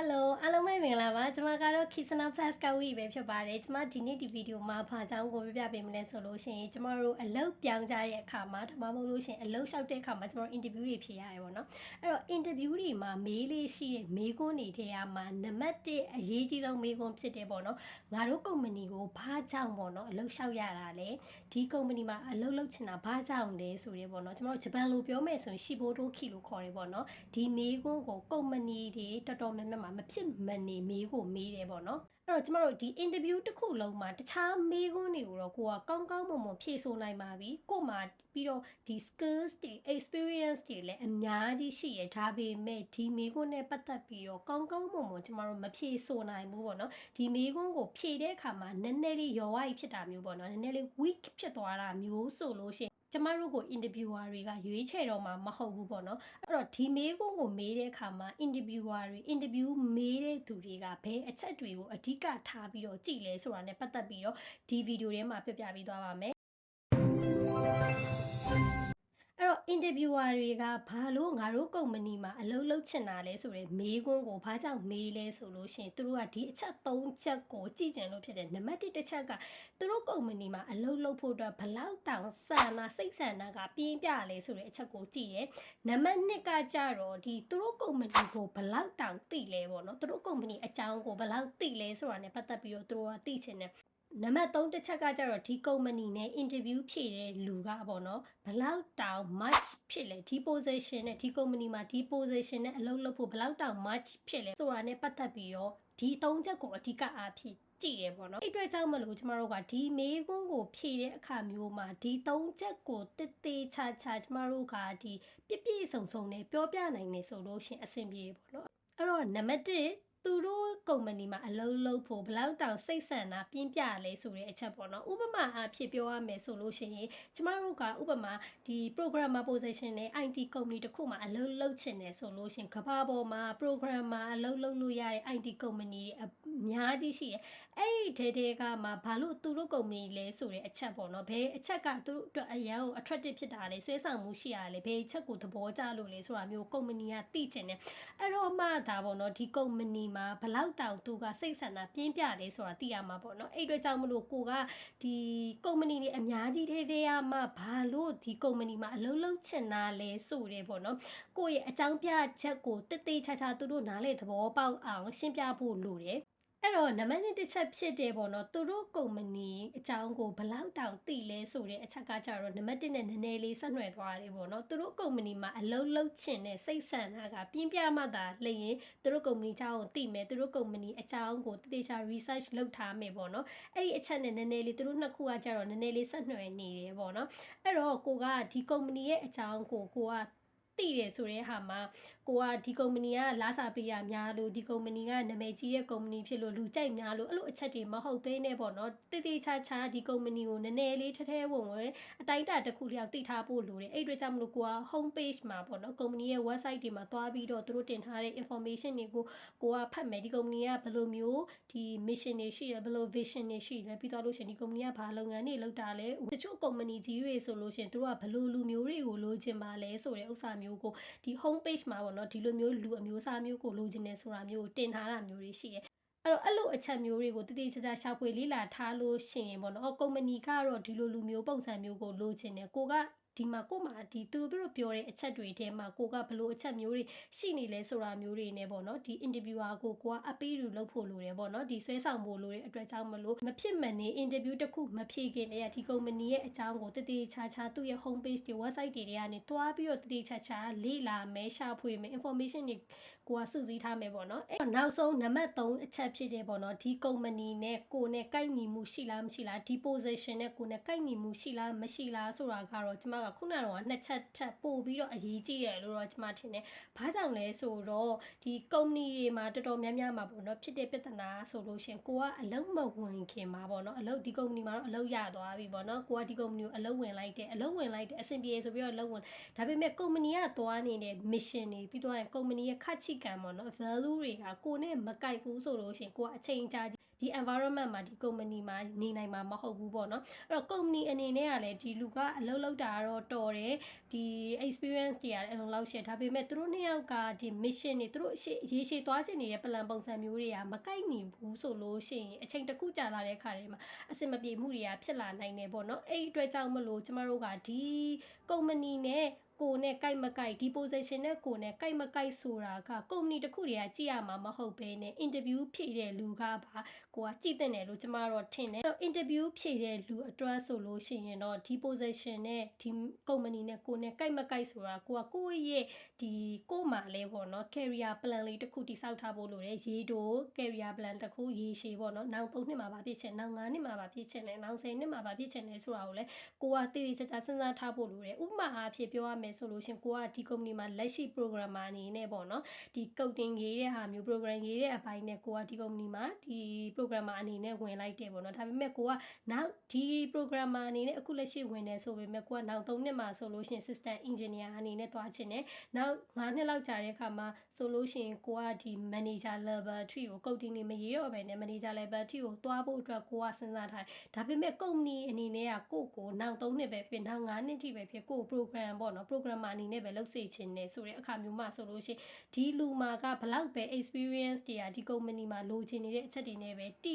Hello အားလုံးပဲမင်္ဂလာပါကျွန်မကတော့ Kisana Plus ကဝီပဲဖြစ်ပါတယ်ကျွန်မဒီနေ့ဒီဗီဒီယိုမှာဘာကြောင်းကိုပြပြပေးမလဲဆိုလို့ရှိရင်ကျွန်မတို့အလုပ်ပြောင်းကြတဲ့အခါမှာဒါမှမဟုတ်လို့ရှိရင်အလုပ်လျှောက်တဲ့အခါမှာကျွန်တော် interview တွေဖြေရတယ်ပေါ့နော်အဲ့တော့ interview တွေမှာမေးလေးရှိတဲ့မေးခွန်းတွေထဲမှာနံပါတ်1အရေးကြီးဆုံးမေးခွန်းဖြစ်တယ်ပေါ့နော်ငါတို့ကုမ္ပဏီကိုဘာကြောင့်ပေါ့နော်အလုပ်လျှောက်ရတာလဲဒီကုမ္ပဏီမှာအလုပ်လုပ်ချင်တာဘာကြောင့်လဲဆိုရဲပေါ့နော်ကျွန်တော်ဂျပန်လိုပြောမယ်ဆိုရင်ရှီဘိုတိုခီလို့ခေါ်တယ်ပေါ့နော်ဒီမေးခွန်းကိုကုမ္ပဏီတွေတော်တော်များများမှာမဖြစ်မနေမေးကိုမေးတယ်ပေါ့နော်အဲ့တော့ကျမတို့ဒီ interview တစ်ခုလုံးမှာတခြားမေးခွန်းတွေကိုတော့ကိုကကောင်းကောင်းမွန်မွန်ဖြေဆိုနိုင်ပါပြီကိုမှပြီးတော့ဒီ skills တွေ experience တွေလည်းအများကြီးရှိရဒါပေမဲ့ဒီမေးခွန်းနဲ့ပတ်သက်ပြီးတော့ကောင်းကောင်းမွန်မွန်ကျမတို့မဖြေဆိုနိုင်ဘူးပေါ့နော်ဒီမေးခွန်းကိုဖြေတဲ့အခါမှာနည်းနည်းလေးရောဝိုက်ဖြစ်တာမျိုးပေါ့နော်နည်းနည်းလေး weak ဖြစ်သွားတာမျိုးဆိုလို့ရှိရင် ကျမတို့ကို interviewer တွေကရွေးချယ်တော့မှာမဟုတ်ဘူးပေါ့နော်အဲ့တော့ဒီမေးခွန်းကိုမေးတဲ့အခါမှာ interviewer တွေ interview မေးတဲ့သူတွေကဘယ်အချက်တွေကိုအဓိကထားပြီးတော့ကြည့်လဲဆိုတာနဲ့ပတ်သက်ပြီးတော့ဒီဗီဒီယိုထဲမှာပြပြပေးသွားပါမယ် အဲ့တော့ interviewer တွေကဘာလို့ငါတို့ကုမ္ပဏီမှာအလုပ်လုပ်ချင်တာလဲဆိုရယ်မေးခွန်းကိုဘာကြောင့်မေးလဲဆိုလို့ရှိရင်သူတို့ကဒီအချက်၃ချက်ကိုကြည့်ကြင်လို့ဖြစ်တယ်နံပါတ်1တစ်ချက်ကသူတို့ကုမ္ပဏီမှာအလုပ်လုပ်ဖို့အတွက်ဘလောက်တောင်ဆန္ဒစိတ်ဆန္ဒကပြင်းပြလဲဆိုတဲ့အချက်ကိုကြည့်ရဲနံပါတ်2ကကြတော့ဒီသူတို့ကုမ္ပဏီကိုဘလောက်တောင်သိလဲပေါ့နော်သူတို့ကုမ္ပဏီအကြောင်းကိုဘလောက်သိလဲဆိုတာ ਨੇ ပတ်သက်ပြီးတော့သူတို့ကသိချင်တယ် နံပါတ်3တစ်ချက်ကကြတော့ဒီကုမ္ပဏီနဲ့ interview ဖြည့်တဲ့လူကပေါ့နော်ဘလောက်တောင် match ဖြစ်လဲဒီ position နဲ့ဒီကုမ္ပဏီမှာဒီ position နဲ့အလုပ်လုပ်ဖို့ဘလောက်တောင် match ဖြစ်လဲဆိုတာ ਨੇ ပတ်သက်ပြီးတော့ဒီ3ချက်ကိုအဓိကအားဖြင့်ကြည့်တယ်ပေါ့နော်အဲ့အတွက်ကြောင့်မလို့ကျမတို့ကဒီမေးခွန်းကိုဖြေတဲ့အခါမျိုးမှာဒီ၃ချက်ကိုတစ်သေးချာချာကျမတို့ကဒီပြည့်ပြည့်စုံစုံနဲ့ပြောပြနိုင်နေဆိုလို့ရှင်အဆင်ပြေပေါ့နော်အဲ့တော့နံပါတ်1 သူတို့ကုမ္ပဏီမှာအလုပ်လုပ်ဖို့ဘလောက်တောင်စိတ်ဆန္ဒပြင်းပြလဲဆိုတဲ့အချက်ပေါ့နော်ဥပမာအဖြစ်ပြောရမယ်ဆိုလို့ရှိရင်ကျမတို့ကဥပမာဒီ programmer position နဲ့ IT company တစ်ခုမှာအလုပ်လုပ်ချင်တယ်ဆိုလို့ရှိရင်ကမ္ဘာပေါ်မှာ programmer အလုပ်လုပ်လို့ရတဲ့ IT company တွေအများကြီးရှိတယ်အဲ့ဒီထဲထဲကမှဘာလို့သူတို့ကုမ္ပဏီလဲဆိုတဲ့အချက်ပေါ့နော်ဘယ်အချက်ကသူတို့အတွက်အရန်ကို attractive ဖြစ်တာလဲဆွဲဆောင်မှုရှိရတယ်ဘယ်အချက်ကိုသဘောကျလို့လဲဆိုတာမျိုးကုမ္ပဏီကသိချင်တယ်အဲ့တော့မှဒါပေါ့နော်ဒီကုမ္ပဏီမှာဘလောက်တောင်သူကစိတ်ဆန္ဒပြင်းပြလဲဆိုတာသိရမှာပေါ့နော်အဲ့အတွက်ကြောင့်မလို့ကိုကဒီကုမ္ပဏီတွေအများကြီးထဲထဲကမှဘာလို့ဒီကုမ္ပဏီမှာအလုပ်လုပ်ချင်တာလဲဆိုတယ်ပေါ့နော်ကိုယ့်ရဲ့အကြောင်းပြချက်ကိုတိတိကျကျသူတို့နားလေသဘောပေါက်အောင်ရှင်းပြဖို့လိုတယ် အဲ့တော့နံပါတ်1တစ်ချက်ဖြစ်တယ်ပေါ့နော်သူတို့ကုမ္ပဏီအကြောင်းကိုဘလောက်တောင်သိလဲဆိုတဲ့အချက်ကကြတော့နံပါတ်1နဲ့နည်းနည်းလေးဆက်နွယ်သွားတယ်ပေါ့နော်သူတို့ကုမ္ပဏီမှာအလုပ်လုပ်ချင်တဲ့စိတ်ဆန္ဒကပြင်းပြမှသာလျင်သူတို့ကုမ္ပဏီအကြောင်းကိုသိမယ်သူတို့ကုမ္ပဏီအကြောင်းကိုတတိချာ research လုပ်ထားမယ်ပေါ့နော်အဲ့ဒီအချက်နဲ့နည်းနည်းလေးသူတို့နှစ်ခုကကြတော့နည်းနည်းလေးဆက်နွယ်နေတယ်ပေါ့နော်အဲ့တော့ကိုကဒီကုမ္ပဏီရဲ့အကြောင်းကိုကိုကသိတယ်ဆိုတဲ့ဟာမှာ ကိုကဒီကုမ္ပဏီကလာစာပေးရများလို့ဒီကုမ္ပဏီကနာမည်ကြီးတဲ့ကုမ္ပဏီဖြစ်လို့လူကြိုက်များလို့အဲ့လိုအချက်တွေမဟုတ်သေးနဲ့ပေါ့နော်တိတိချာချာဒီကုမ္ပဏီကိုနည်းနည်းလေးထထဲဝင်ဝင်အတိုင်းအတာတစ်ခုတယောက်သိထားဖို့လိုတယ်အဲ့အတွက်ကြောင့်မလို့ကိုက home page မှာပေါ့နော်ကုမ္ပဏီရဲ့ website တွေမှာသွားပြီးတော့သူတို့တင်ထားတဲ့ information တွေကိုကိုကဖတ်မယ်ဒီကုမ္ပဏီကဘယ်လိုမျိုးဒီ mission တွေရှိတယ်ဘယ်လို vision တွေရှိတယ်ပြီးတော့လို့ရှိရင်ဒီကုမ္ပဏီကဘာလုပ်ငန်းတွေလုပ်တာလဲတချို့ကုမ္ပဏီကြီးတွေဆိုလို့ရှိရင်သူတို့ကဘယ်လိုလူမျိုးတွေကိုလိုချင်ပါလဲဆိုတဲ့ဥစ္စာမျိုးကိုဒီ home page မှာပေါ့နော်ဒီလိုမျိုးလူအမျိုးအစားမျိုးကိုလိုချင်နေဆိုတာမျိုးကိုတင်ထားတာမျိုးတွေရှိတယ်အဲ့တော့အဲ့လိုအချက်မျိုးတွေကိုတတိကျကျရှာဖွေလေ့လာထားလို့ရှိရင်ပေါ့နော်ကုမ္ပဏီကတော့ဒီလိုလူမျိုးပုံစံမျိုးကိုလိုချင်တယ်ကိုက ဒီမှာကို့မှာဒီသူတို့ပြောတဲ့အချက်တွေထဲမှာကိုကဘလို့အချက်မျိုးတွေရှိနေလဲဆိုတာမျိုးတွေနဲ့ပေါ့နော်ဒီ interviewer ကိုကိုကအပေးလူလုပ်ဖို့လိုတယ်ပေါ့နော်ဒီဆွဲဆောင်ဖို့လိုတဲ့အတွက်ကြောင့်မလို့မဖြစ်မနေ interview တစ်ခုမဖြေခင်လည်းဒီကုမ္ပဏီရဲ့အကြောင်းကိုတတိချာချာသူ့ရဲ့ home page တွေ website တွေကနေတွားပြီးတော့တတိချာချာလေ့လာမယ်ရှာဖွေမယ် information တွေကိုကစုစည်းထားမယ်ပေါ့နော်အဲ့တော့နောက်ဆုံးနံပါတ်3အချက်ဖြစ်တယ်ပေါ့နော်ဒီကုမ္ပဏီနဲ့ကိုနဲ့ကိုက်ညီမှုရှိလားမရှိလားဒီ position နဲ့ကိုနဲ့ကိုက်ညီမှုရှိလားမရှိလားဆိုတာကတော့ကျွန်မကခုနကတော့နှစ်ချက်ထပ်ပို့ပြီးတော့အရေးကြီးတယ်လို့တော့ကျွန်မထင်တယ်။ဘာကြောင့်လဲဆိုတော့ဒီကုမ္ပဏီတွေမှာတော်တော်များများမှာပေါ့နော်ဖြစ်တဲ့ပြဿနာဆိုလို့ရှင်ကိုကအလုံးမဝင်ခင်မှာပေါ့နော်အလုပ်ဒီကုမ္ပဏီမှာတော့အလုပ်ရသွားပြီပေါ့နော်ကိုကဒီကုမ္ပဏီကိုအလုပ်ဝင်လိုက်တယ်အလုပ်ဝင်လိုက်တယ်အဆင်ပြေဆိုပြီးတော့အလုပ်ဝင်ဒါပေမဲ့ကုမ္ပဏီကသွားနေတဲ့ mission တွေပြီးတော့ကုမ္ပဏီရဲ့ခက်ချိကံပေါ့နော် value တွေကကိုနဲ့မကိုက်ဘူးဆိုလို့ရှင်ကိုကအချိန်ကြာဒီ environment မှာဒီ company မှာနေနိုင်မှာမဟုတ်ဘူးပေါ့နော်အဲ့တော့ company အနေနဲ့ကလည်းဒီလူကအလုပ်လုပ်တာကတော့တော့တော်တယ်ဒီ experience တွေကလည်းအလုံးလောက်ရှယ်ဒါပေမဲ့သူတို့နှစ်ယောက်ကဒီ mission တွေသူတို့အရှိရေရှည်သွားချင်နေတဲ့ plan ပုံစံမျိုးတွေကမကိုက်ညီဘူးဆိုလို့ရှိရင်အချိန်တစ်ခုကြာလာတဲ့ခါတွေမှာအဆင်မပြေမှုတွေကဖြစ်လာနိုင်တယ်ပေါ့နော်အဲ့ဒီအတွက်ကြောင့်မလို့ကျမတို့ကဒီကုမ္ပဏီနဲ့ ကိုနဲ့ကြိုက်မကြိုက်ဒီ position နဲ့ကိုနဲ့ကြိုက်မကြိုက်ဆိုတာကကုမ္ပဏီတစ်ခုတည်းကကြည့်ရမှာမဟုတ်ဘဲနဲ့ interview ဖြည့်တဲ့လူကပါကိုကကြည့်တဲ့တယ်လို့ကျမတို့ထင်တယ်အဲ့တော့ interview ဖြည့်တဲ့လူအတွက်ဆိုလို့ရှိရင်တော့ဒီ position နဲ့ဒီကုမ္ပဏီနဲ့ကိုနဲ့ကြိုက်မကြိုက်ဆိုတာကိုကကိုယ့်ရဲ့ဒီကို့မှာလဲပေါ့နော် career plan လေးတစ်ခုတိစောက်ထားဖို့လိုတယ်ရေတို career plan တစ်ခုရေရှည်ပေါ့နော်နောက်3နှစ်မှာပါဖြစ်ချင်နောက်5နှစ်မှာပါဖြစ်ချင်တယ်နောက်10နှစ်မှာပါဖြစ်ချင်တယ်ဆိုတာကိုလဲကိုကတည်တည်ချာချာစဉ်းစားထားဖို့လိုတယ်ဥပမာအားဖြင့်ပြောရမယ်ဆိုလို့ရှင်ကိုကဒီ company မှာလက်ရှိ programmer အနေနဲ့ပေါ့နော်ဒီ coding ရေးတဲ့ဟာမျိုး program ရေးတဲ့အပိုင်းနဲ့ကိုကဒီ company မှာဒီ programmer အနေနဲ့ဝင်လိုက်တယ်ပေါ့နော်ဒါပေမဲ့ကိုကနောက်ဒီ programmer အနေနဲ့အခုလက်ရှိဝင်နေဆိုပေမဲ့ကိုကနောက်3နှစ်မှာဆိုလို့ရှင် system engineer အနေနဲ့သွားချင်တယ်နောက်9နှစ်လောက်ကြာတဲ့အခါမှာဆိုလို့ရှင်ကိုကဒီ manager level 3ကို coding နေမရေးတော့ဘဲနဲ့ manager level 3ကိုသွားဖို့အတွက်ကိုကစဉ်းစားထားတယ်ဒါပေမဲ့ company အနေနဲ့ကကိုကိုနောက်3နှစ်ပဲဖြစ်နောက်9နှစ်ထိပဲဖြစ်ကို program ပေါ့နော် programmer အနေနဲ့ပဲလုပ်စေချင်တယ်ဆိုတဲ့အခါမျိုးမှဆိုလို့ရှင်ဒီလူမှာကဘလောက်ပဲ experience တွေကဒီ company မှာလိုချင်နေတဲ့အချက်တွေနဲ့ပဲတိ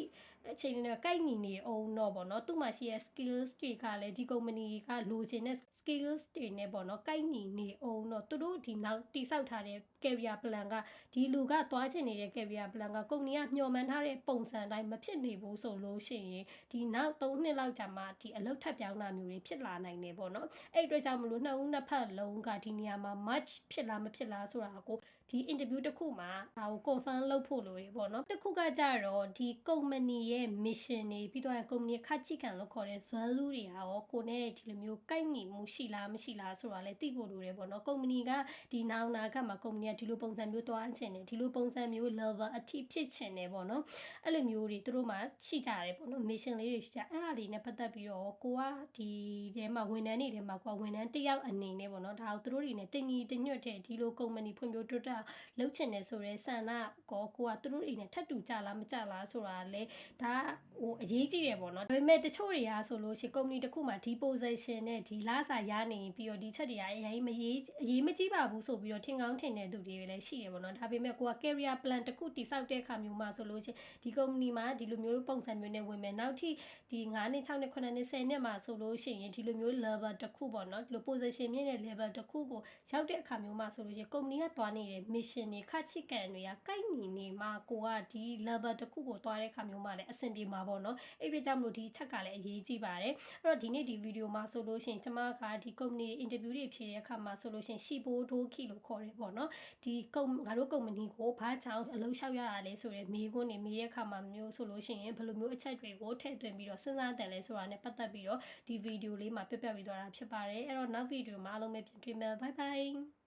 အချိန်နဲ့ကိုက်ညီနေအောင်တော့ပေါ့နော်သူ့မှာရှိတဲ့ skills တွေကလည်းဒီ company ကလိုချင်တဲ့ skills တွေနဲ့ပေါ့နော်ကိုက်ညီနေအောင်တော့သူတို့ဒီနောက်တိစောက်ထားတဲ့ career plan ကဒီလူကသွားချင်နေတဲ့ career plan ကကုမ္ပဏီကမျှော်မှန်းထားတဲ့ပုံစံအတိုင်းမဖြစ်နေဘူးဆိုလို့ရှိရင်ဒီနောက်3နှစ်လောက်ကြာမှဒီအလုပ်ထပ်ပြောင်းတာမျိုးတွေဖြစ်လာနိုင်တယ်ပေါ့နော်အဲ့အတွက်ကြောင့်မလို့နှစ်ဦးနှစ်ဖက်လုံးကဒီနေရာမှာ match ဖြစ်လားမဖြစ်လားဆိုတာကိုဒီ interview တစ်ခုမှာဒါကို confirm လုပ်ဖို့လိုတယ်ပေါ့နော်တစ်ခုကကြတော့ဒီ company ရဲ့ mission တွေပြီးတော့ company ခက်ချိခံလို့ခေါ်တဲ့ value တွေဟာရောကိုနဲ့ဒီလိုမျိုးကိုက်ညီမှုရှိလားမရှိလားဆိုတာလည်းသိဖို့လိုတယ်ပေါ့နော် company ကဒီနောက်နာခတ်မှာ company ကဒီလိုပုံစံမျိုးသွားချင်တယ်ဒီလိုပုံစံမျိုး level အထိဖြစ်ချင်တယ်ပေါ့နော်အဲ့လိုမျိုးတွေသူတို့မှရှိကြတယ်ပေါ့နော် mission လေးတွေရှိကြအဲ့ဒါလေးနဲ့ပတ်သက်ပြီးတော့ကိုကဒီထဲမှာဝန်ထမ်းတွေထဲမှာကိုကဝန်ထမ်းတစ်ယောက်အနေနဲ့ပေါ့နော်ဒါကိုသူတို့တွေနဲ့တင်ကြီးတညွတ်တဲ့ဒီလို company ဖွံ့ဖြိုးတိုးတက်လုပ်ချင်တယ်ဆိုရဲဆန္ဒကောကိုကသူတို့အိမ်နဲ့ထပ်တူကြလားမကြလားဆိုတာလေဒါဟိုအရေးကြီးတယ်ပေါ့နော်ဒါပေမဲ့တချို့တွေကဆိုလို့ရှိရင် company တစ်ခုမှာဒီ position နဲ့ဒီလစာရနေပြီးတော့ဒီချက်တွေကအရင်မရေးအရေးမကြီးပါဘူးဆိုပြီးတော့ထင်ကောင်းထင်တဲ့သူတွေလည်းရှိတယ်ပေါ့နော်ဒါပေမဲ့ကိုက career plan တစ်ခုတိစောက်တဲ့အခါမျိုးမှာဆိုလို့ရှိရင်ဒီ company မှာဒီလိုမျိုးပုံစံမျိုးနဲ့ဝင်မယ်နောက်ထိဒီ9နှစ်6နှစ်9နှစ်10နှစ်မှာဆိုလို့ရှိရင်ဒီလိုမျိုး level တစ်ခုပေါ့နော်ဒီလို position မြင့်တဲ့ level တစ်ခုကိုရောက်တဲ့အခါမျိုးမှာဆိုလို့ရှိရင် company ကသွားနေတဲ့ mission တွေခက်ချစ်ကန်တွေကကိုက်ညီနေမှာကိုကဒီ level တစ်ခုကိုသွားတဲ့အခါမျိုးမှာလည်းအဆင်ပြေမှာပေါ့နော်အဲ့ဒီကြောင့်မလို့ဒီချက်ကလည်းအရေးကြီးပါတယ်အဲ့တော့ဒီနေ့ဒီဗီဒီယိုမှာဆိုလို့ရှိရင်ကျမကဒီ company interview တွေဖြေတဲ့အခါမှာဆိုလို့ရှိရင်ရှီဘိုဒိုခီလို့ခေါ်တယ်ပေါ့နော်ဒီကုမ္ငါတို့ကုမ္ပဏီကိုဘာကြောင့်အလုပ်လျှောက်ရတာလဲဆိုရဲမေးခွန်းနေမေးတဲ့အခါမှာမျိုးဆိုလို့ရှိရင်ဘယ်လိုမျိုးအချက်တွေကိုထည့်သွင်းပြီးတော့စဉ်းစားတယ်လဲဆိုတာနဲ့ပတ်သက်ပြီးတော့ဒီဗီဒီယိုလေးမှာပြပြပေးသွားတာဖြစ်ပါတယ်အဲ့တော့နောက်ဗီဒီယိုမှာအားလုံးပဲပြန်တွေ့မယ်ဘိုင်ဘိုင်